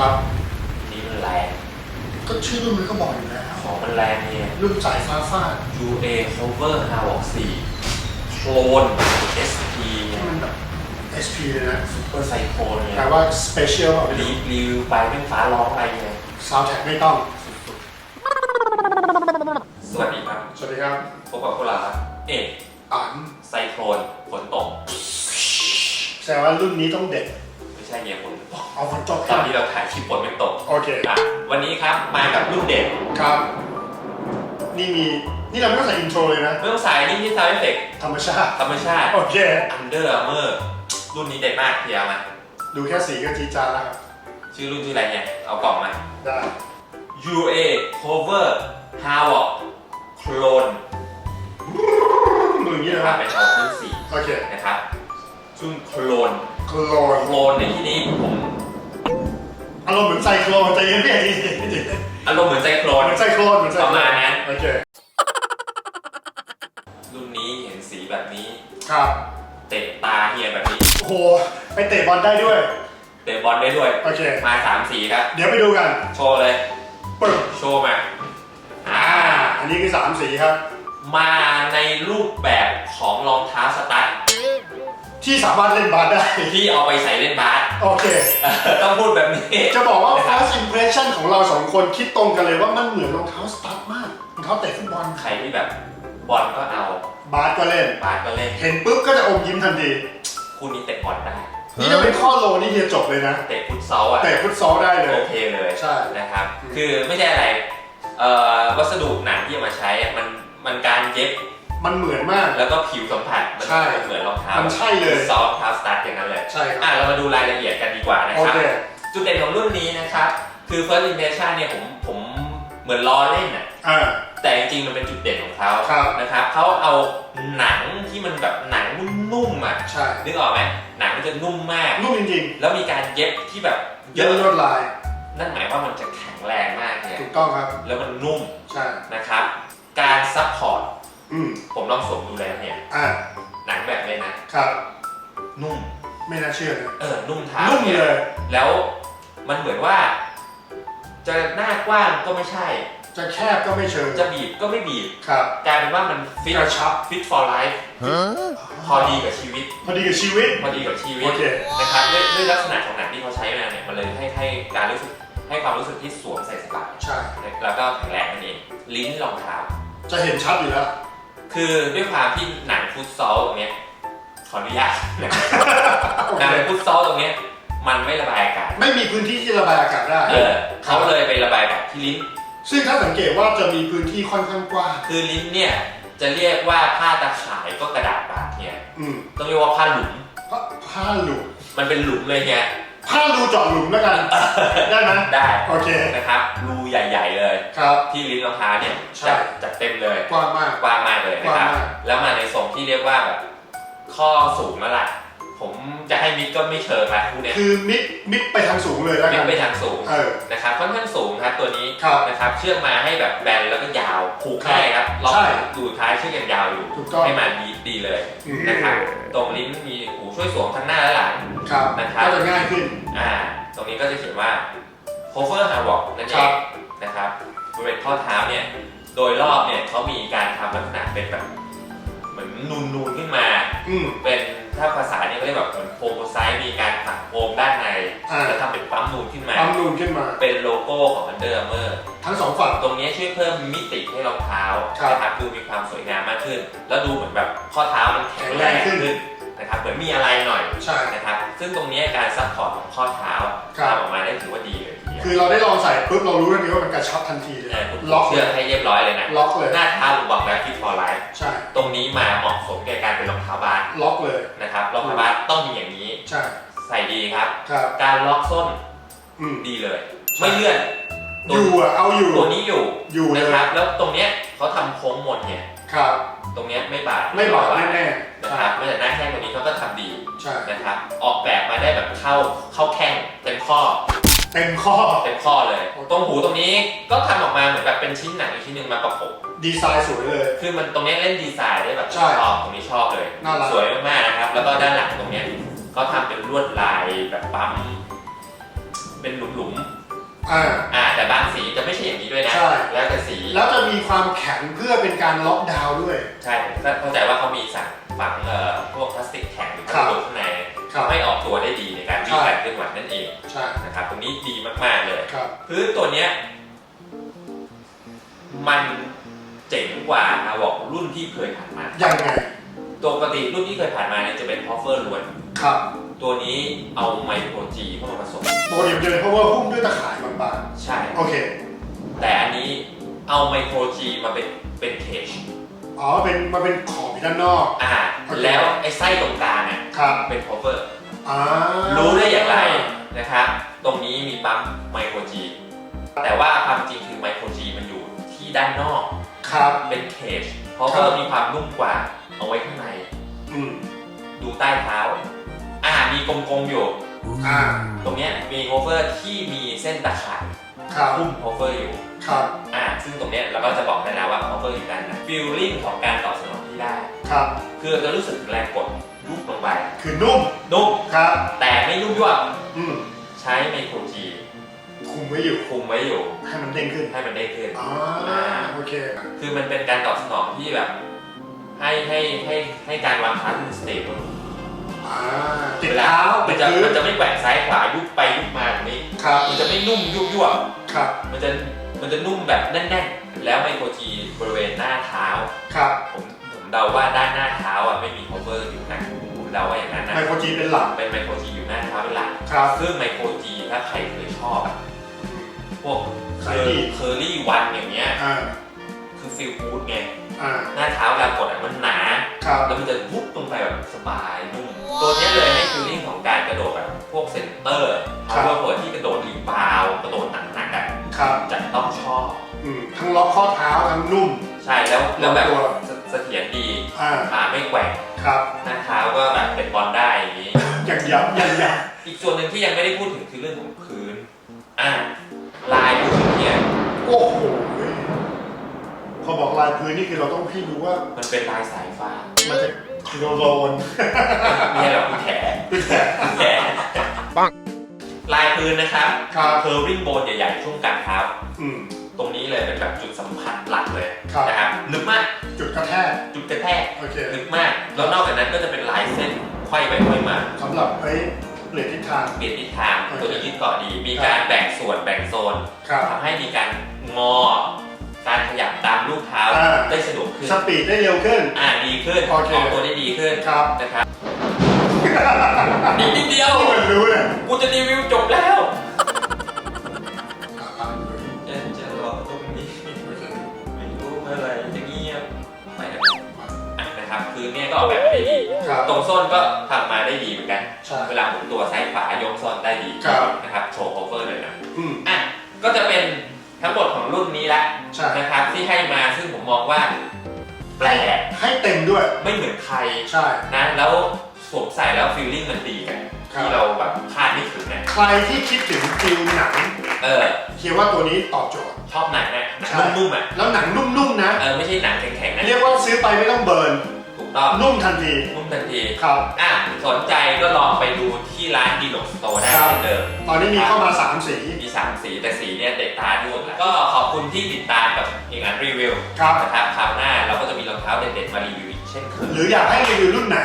ครับนี่มันแรงก็ชื่อรุ่นมันก็บอกอยู่แล้วของมันแรงเนี่ย รุ่นจ่ายฟ้าฟาด UA Cover h a v o c 4โกลน SP เนี่ยมันแบบ SP เลยนะ Super Cyclone เนี่ยแต่ว่า Special แบบรีวิวไปเป็นฟ้าร้องไปเลยซาวแท็กไม่ต้อง สวัสดีครับ สวัสดีครับพบกับพวกเราบเอกอันไซโคลนฝนตกแสดงว่ารุ่นนี้ต้องเด็ด ช่เนี่ยฝนตกเอาฝนตกตคอรันบที่เราถ่ายคลิปฝนไม่ตกโอเคอะวันนี้ครับมากับรุ่นเด็ดครับ นี่มีนี่เราไม่ต้องใส่อินโทรเลยนะไม่ต้องใส่นี่ที่ซาวเอฟเฟกธรรมชาติธรรมชาติโอเค Under Armour รุ่นนี้เด็ดมากเทียวมาดูแค่สีก็จีดจานแล้วครับชื่อรุ่นชื่ออะไรเนี่ยเอากล่องมาได้ UA Cover Hawk Clone ดูอย่างนี้นะนะคครัรับบเป็นเอาขึ้นสีโอเคนะครับ ซึ่งโคลนโคลนโคลนในที่นี้ผมอารมณ์เหมือนไซโคลนใจเย็นพี่ใจเย็นใจเย็นอารมณ์เหมือนไซโคลนเหมือนไซโคลนเหมือนไซโคลประมาณนั้นโอเครุ่นนี้เห็นสีแบบนี้ครับเตะตาเฮียแบบนี้โอ้โหไปเตะบอลได้ด้วย เตะบอลได้ด้วยโอเคมาสามสีครับ เดี๋ยวไปดูกัน โชว์เลยปึ้งโชว์มาอ่าอันนี้คือสามสีครับ มาในรูปแบบของรองเท้าสตั๊ด ที่สามารถเล่นบาสได้ ที่เอาไปใส่เล่นบาสโอเค เออต้องพูดแบบนี้ จะบอกว่านะครับ first impression ของเราสองคนคิดตรงกันเลยว่ามันเหมือนรองเท้าสตั๊ดมากรองเท้าเตะฟุตบอลใครที่แบบบอลก็เอาบาสก็เล่น บาสก็เล่นเห็นปุ๊บก็จะอมยิ้มทันที คู่นี้เตะบอลได้ นี่จะเป็นข้อโลนี่เฮียจบเลยนะ เตะฟุตซอลอะ เตะฟุตซอลได้เลย โอเคเลยใช่นะครับอืมคือไม่ใช่อะไร เอ่อวัสดุหนังที่เอามาใช้อะมันมันการเย็บ มันเหมือนมาก แล้วก็ผิวสัมผัสมันใช่มันเหมือนรองเท้ามันใช่เลย ซอฟต์เท้าสตาร์ทอย่างนั้นเลยใช่ครับอะเรามาดูรายละเอียดกันดีกว่านะโอครับ เค จุดเด่นของรุ่นนี้นะครับ คือ first impression เนี่ยผมผมเหมือนล้อเล่นอะ อ่า แต่จริงๆ มันเป็นจุดเด่นของเขาครับ นะครับเขาเอาหนังที่มันแบบหนังนุ่มๆอะใช่ นึกออกไหมหนังมันจะนุ่มมาก นุ่มจริงแล้วมีการเย็บที่แบบๆเยเยอะอะลวดลาย นั่นหมายว่ามันจะแข็งแรงมากเนี่ยถูกต้องครับ แล้วมันนุ่มใช่ นะครับ การซัพพอร์ต อืมผมลองสวมดูแล้วเนี่ย อ่าหนังแบบเลยนะ ครับ นุ่ม ไม่น่าเชื่อเลยเออ นุ่มเท้านุ่มนี่เลยแล้วมันเหมือนว่า จะหน้ากว้างก็ไม่ใช่ จะแคบก็ไม่เชิงจะบีบก็ไม่บีบ ครับกลายเป็นว่ามันฟิตกระชับฟิต for life พอดีกับชีวิต พอดีกับชีวิต พอดีกับชีวิโอตเค นะครับด้วยด้วยลักษณะของหนังที่เขาใช้มาเนี่ยมันเลยให้ให้การรู้สึกให้ความรู้สึกที่สวมใส่สบายใช่ แล้วก็แข็งแรงนั่นเองลิ้นรองเท้าจะเห็นชัดอยู่แล้ว คือด้วยความที่หนังฟุตซอลตรงเนี้ยขออนุญาตนะครับโอหเคนังฟุตซอลตรงเนี้ยมันไม่ระบายอากาศ ไม่มีพื้นที่ที่ระบายอากาศได้ เออเขาเลยไประบายอากาศที่ลิ้น ซึ่งถ้าสังเกตว่าจะมีพื้นที่ค่อนข้างกว้าง คือลิ้นเนี่ยจะเรียกว่าผ้าตาข่ายก็กระดาษบาดเนี่ยอืมต้องเรียกว่าผ้าหลุมผ้าผ้าหลุม มันเป็นหลุมเลยเนี่ย ผ้ารูเจาะหลุมแล้วกัน ได้ไหมได้โอเคนะครับรูใหญ่ๆเลย ครับ ที่ลิ้นรองเท้าเนี่ยใช่ จัดจัดเต็มเลยกว้างมาก กว้างมากเลยนะครับ กว้างมาก แล้วมาในทรงที่เรียกว่าแบบข้อสูงแล้วล่ะผมจะให้ มิดก็ไม่เชิงละคู่เนี้ยคือมิดมิดไปทางสูงเลยแล้วมิกัดน ไปทางสูงเออ นะครับค่อนข้างสูงครับตัวนี้ครับนะครับเชือกมาให้แบบแบนแล้วก็ยาวผูกง่ายครับล็อกใช่ดูท้ายเชือกยังยาวอยู่ถูกต้อง ให้มันดีดีเลยอืมนะครับตรงลิ้นมีหูช่วยสวมทั้งหน้าและหลัง ครับนะครับ ก็จะง่ายขึ้น อ่าตรงนี้ก็จะเขียนว่า cover h a w o k นั่นเอครังบ นะครับบริเวณข้อเท้าเนี่ยโดยรอบเนี่ยเขามีการทำลักษณะเป็นแบบเหมือนนูนๆขึ้นมา อืม เป็น ถ้าภาษาเนี่ยก็เรียกแบบเหมือนโคมไซส์มีการถักโคมด้านในอ่า แล้วทำเป็นปั๊มนูนขึ้นมา ปั๊มนูนขึ้นมา เป็นโลโก้ของ Under Armour ทั้งสองฝั่ง ตรงนี้ช่วยเพิ่มมิติให้รองเท้าครับนะครับดูมีความสวยงามมากขึ้น แล้วดูเหมือนแบบข้อเท้ามันแข็งแรงแข็งแรงขึ้ขึ้นนนะครับเหมือนมีอะไรหน่อยใช่ นะครับซึ่งตรงนี้การซัพพอร์ตของข้อเท้าครับ ทำออกมาได้ถือว่าดีเลยทีเดียวคือเราได้ลองใส่ปุ๊บเรารู้ทันทีว่ามันกระชับทันทีเลย เออคุณล็อกเชืเลอกยให้เรียบร้อยเลยนะล็อกเลยหน้าเท้าผมบอกแล้วที่ฟอร์ไลฟ์ใช่ ตรงนี้มาเหมาะ สมแก่การเป็นรองเท้าบาสล็อกเลย นะครับรองเท้าบาสต้องมีอย่างนี้ใช่ ใส่ดีครับ ครับ การล็อกส้นอืมดีเลยใช่ไม่เลื่อนอตัวยู่อะเอาอยู่ ตัวนี้อยู่อยู่เลนะยครับ แล้วตรงเนี้ยเขาทำโค้งหมดเนี่ย ครับ ตรงเนี้ยไม่บาดไม่บาดหแน่นะๆคใช่รับไม่แต่หน้าแข้งตรงนี้เขาก็ทำดีใช่ นะครับ ออกแบบมาได้แบบเข้าเข้าแข้งเต็มข้อ เต็มข้อ เต็มข้อเลยโอ้ตรงหูตรงนี้ก็ทำออกมาเหมือนแบบเป็นชิ้นหนังอีกชิ้นหนึ่งมาประกบ ดีไซน์สวยเลย คือมันตรงเนี้ยเล่นดีไซน์ได้แบบใช่ชอบตรงนี้ชอบเลย น่ารัก สวยมากๆนะครับ แล้วก็ด้านหลังตรงเนี้ยเขาทำเป็นลวดลายแบบปั๊ม เป็นหลุมอ่าอ่า แต่บางสีจะไม่ใช่อย่างนี้ด้วยนะ ใช่ แล้วแต่สี แล้วจะมีความแข็งเพื่อเป็นการล็อกดาวน์ด้วย ใช่ผมเข้าใจว่าเขามีสั่งฝังเอ่อพวกพลาสติกแข็งหรือครัพลาบสติกข้างใน ครับไม่ออกตัวได้ดีในการวิ่งใช่การเคลื่อนไหวนั่นเองใช่นะครับตรงนี้ดีมากๆเลยครับพื้นตัวเนี้ยมันเจ๋งกว่าอาบอกรุ่นที่เคยผ่านมายังไงตัวปกติรุ่นที่เคยผ่านมาเนี่ยจะเป็นพอฟเฟอร์ล้วนครับ ตัวนี้เอาไมโครจีเข้ามาผสมปกติมันจะเป็น power หุ้มด้วยตะข่ายบางใช่ๆโอเค แต่อันนี้เอาไมโครจีมาเป็นเป็นเคจอ๋อเป็นมาเป็นขอบอยู่ ด้านนอก อ่าโอเคแล้วไอ้ไส้ตรงกลางอะครับเป็นพอฟเฟอร์อ่ารู้ได้อย่างไรนะครับ ตรงนี้มีปั๊มไมโครจีแต่ว่าความจริงคือไมโครจีมันอยู่ที่ด้านนอก ครับเป็นเคจเพราะครัว่าบมีความนุ่มกว่าเอาไว้ข้างใน อืมดูใต้เท้า อ่า มีกลมๆอยู่ อ่าตรงเนี้ยมีโฮเฟอร์ที่มีเส้นตะข่ายครับหุ้มโฮเฟอร์อยู่ ครับ อ่า ซึ่งตรงเนี้ยเราก็จะบอกได้แล้วว่าโฮเฟอร์อยู่ด้านไหนฟีลลิ่งของการตอบสนองที่ ได้ ครับ คือเราจะรู้สึกแรงกดยุบลงไป คือนุ่ม นุ่ม ครับ แต่ไม่นุ่มยวบอืมใช้ไมโครจีคุมไว้อยู่ คุมไว้อยู่ ให้มันเด้งขึ้น ให้มันได้ขึ้น อ๋อ โอเค คือมันเป็นการตอบสนองที่แบบ ให้ให้ให้ให้การวางเท้าที่มันสเตเบิลอ่าติดเท้ามัตินดจะพื้มันนจะไม่แกว่งซ้ายขวายุบไปยุบมาแบบนี้ ครับมันจะไม่นุ่มยุบยวบครับ มันจะมันจะนุ่มแบบแน่นๆ แล้วไมโครจีบริเวณหน้าเท้า ครับ ผมผม เดาว่าด้านหน้าเท้าอะไม่มี cover อยู่นะผมเดาว่าอย่างนั้นนะไมโครจีเป็นหลัก เป็นไมโครจีอยู่หน้าเท้าเป็นหลักครับ ซึ่งไมโครจีถ้าใครเคยชอบอะพวกเคสายดีอรี่วันอย่างเงี้ยอ่า คือฟิลกูดไงอ่า หน้าเท้าเวลากดอะมันหนา ครับ แล้วมันจะวุบลงไปแบบสบายนุ่มตัวเนี้ยเลยให้ฟีลลิ่งของการกระโดดแบบพวกเซนเตอร์ครัพาวบเวอร์ที่กระโดดรีบาวกระโดดหนักๆอะครับ จะต้องชอบ อืม ทั้งล็อกข้อเท้าทั้งนุ่มใช่แล้วแล้วแบบตัว เสเสถียรดีอ่าขาไม่แกว่งครับหน้าเท้าก็แบบเป็นบอลได้อย่างนี้ยังยับยังยับอีกส่วนหนึ่งที่ยังไม่ได้พูดถึงคือเรื่องของพื้นอ่าลายพื้นเนี่ยโอ้โหพอบอกลายพื้นนี่คือเราต้องพี่รู้ว่ามันเป็นลายสายฟ้ามันจะโครโลนไม่ใช่แบบคุณแขนคือแขนคุณแขนปัง ลายพื้นนะครับครับ เคอร์วิ่งโบนใหญ่ๆช่วงกลางเท้า อืม ตรงนี้เลยเป็นแบบจุดสัมผัสหลักเลยครับ นะครับลึกมากจุดกระแทกจุดกระแทกโอเคลึกมาก แล้วนอกจากนั้นก็จะเป็นลายเส้นไขว้ไปไขว้มา สำหรับไว้เปลี่ยนทิศทาง เปลี่ยนทิศทางโอเค ตัวนี้ยึดเกาะดี มีการแบ่งส่วนแบ่งโซนครับ ทำให้มีการงอ การขยับตามลูกเท้าอ่า ได้สะดวกขึ้นสปีดได้เร็วขึ้น อ่าดีขึ้นโอเคออกตัวได้ดีขึ้นครับนะครับนิดนิดเดียวเหมือนรู้เลยกูจะรีวิวจบแล้ว อเนี่ยก็ออกแบบมาได้ดีครับตรงส้นก็ทำมาได้ดีเหมือนกัน ใช่ เวลาหมุนตัวซ้ายขวายกส้นได้ดีครับ นะครับโชว์โคเวอร์เลยนะอืมอะก็จะเป็นทั้งหมดของรุ่นนี้ละใช่นะครับที่ให้มาซึ่งผมมองว่า แปลกให้เต็มด้วย ไม่เหมือนใครใช่ นะแล้วสวมใส่แล้วฟีลลิ่งมันดีกันครับ ที่เราแบบคาดไม่ถึงนะใครที่คิดถึงฟิลหนังเออ เคียว่าตัวนี้ตอบโจทย์ ชอบหนังนะหนังใช่ นุ่มๆอะแล้วหนังนุ่มๆนะ เออไม่ใช่หนังแข็งๆนะ เรียกว่าซื้อไปไม่ต้องเบิร์น ถูกต้องนุ่มทันทีนุ่มทันทีครับอะสนใจก็ลองไปดูที่ร้านดีโลสโตร์ได้ครับเหมือนเดิมตอนนี้มีเข้ามา 3 สีมีสามสีแต่สีเนี่ยเตะตาที่หมดแล้วก็ขอบคุณที่ติดตามกับเองอันรีวิวครับนะครับคราวหน้าเราก็จะมีรองเท้าเด็ดๆมารีวิวอีกเช่นเคยหรืออยากให้รีวิวรุ่นไหน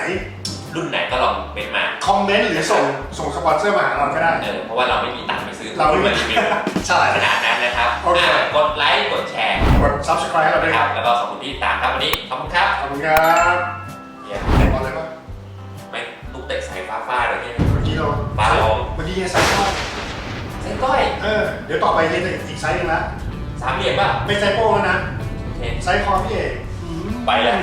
รุ่นไหนก็ลองเมนมา คอมเมนต์หรือส่งส่งสปอนเซอร์มาหาเราก็ได้ เออ เพราะว่าเราไม่มีตังค์ไปซื้อ เราไม่มีมารีวิวใช่ขนาดนั้นนะครับโอเคอะกดไลค์ กดแชร์ กด subscribe ให้เราด้วยนะคครัรับบแล้วก็ขอบคุณที่ติดตามครับวันนี้ขอบคุณครับขอบคุณครับเนี่ยเอาอะไรบ้างไม่ลูกเตะสายฟ้าฟาดเลยเนี่ยเมื่อกี้เราฟ้าร้องเมื่อกี้ยังใส่ก้อนเส้นก้อยเออเดี๋ยวต่อไปเรียนอีกไซส์หนึงละสามเหลี่ยมป่ะไม่ไซส์โป้งแล้วนะโอเค ไซส์คอพี่เอกอืม ไปแล้ว